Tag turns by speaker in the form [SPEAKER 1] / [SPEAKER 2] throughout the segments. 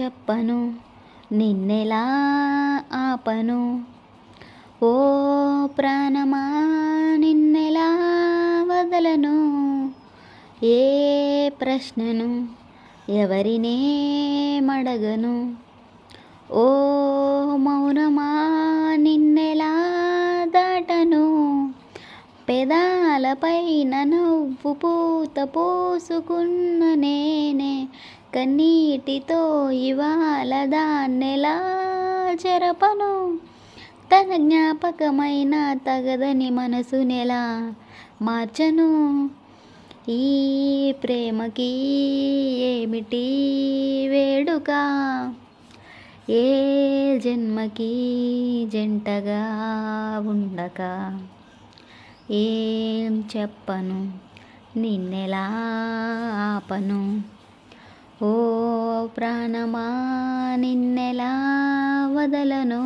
[SPEAKER 1] చెప్పను నిన్నెలా ఆపను? ఓ ప్రాణమా నిన్నెలా వదలను? ఏ ప్రశ్నను ఎవరినే మడగను? ఓ మౌనమా నిన్నెలా దాటను? పెదాలపైన నవ్వు పూత పోసుకున్న నేనే కన్నీటితో ఇవాళ దాన్నెలా జరపను తన జ్ఞాపకమైన తగదని మనసు నెలా మార్చను? ఈ ప్రేమకి ఏమిటి వేడుక? ఏ జన్మకి జంటగా ఉండక? ఏం చెప్పను? నిన్నెలా ఆపను? ఓ ప్రాణమా నిన్నెలా వదలను?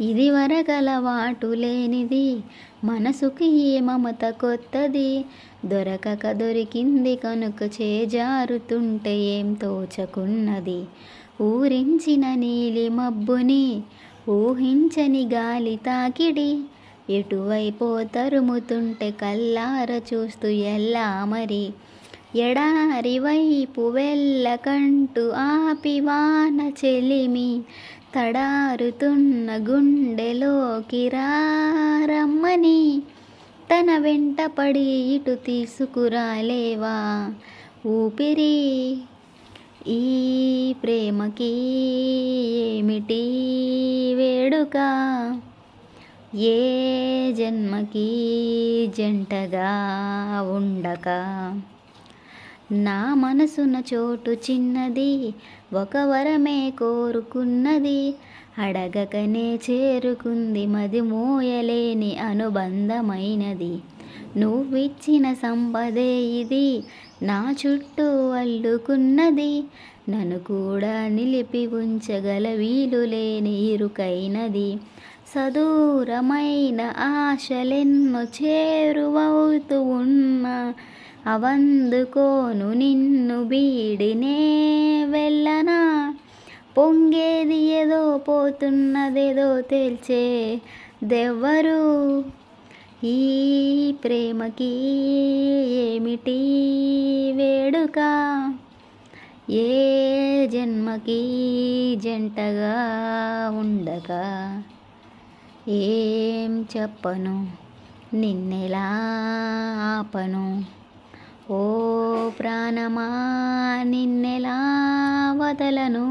[SPEAKER 1] ఇది వరగలవాటు లేనిది మనసుకి ఏ మమత కొత్తది. దొరకక దొరికింది కనుక చేజారుతుంటే ఏం తోచకున్నది? ఊరించిన నీలి మబ్బుని ఊహించని గాలి తాకిడి. ఎటువైపో తరుముతుంటే కల్లార చూస్తూ ఎల్లా మరి. ఎడారి వైపు వెళ్ళకంటూ ఆపివాన చెలిమి తడారుతున్న గుండెలోకి రమ్మని. తన వెంట పడి ఇటు తీసుకురాలేవా? ఊపిరి. ఈ ప్రేమకి ఏమిటి వేడుక? ఏ జన్మకి జంటగా ఉండక? నా మనసున చోటు చిన్నది ఒక వరమే కోరుకున్నది. అడగకనే చేరుకుంది మది మోయలేని అనుబంధమైనది. నువ్విచ్చిన సంపదే ఇది నా చుట్టూ అల్లుకున్నది. నన్ను కూడా నిలిపి ఉంచగల వీలు లేని ఇరుకైనది. సదూరమైన ఆశలెన్నో చేరువవుతూ ఉన్న అవందుకోను నిన్ను బీడినే వెళ్ళనా? పొంగేది ఏదో పోతున్నదేదో తేల్చే దెవ్వరు. ఈ ప్రేమకి ఏమిటి వేడుక? ఏ జన్మకి జంటగా ఉండగా ఏం చెప్పను? నిన్నెలా ఆపను? ఓ ప్రాణమా నిన్నెలా వదలను?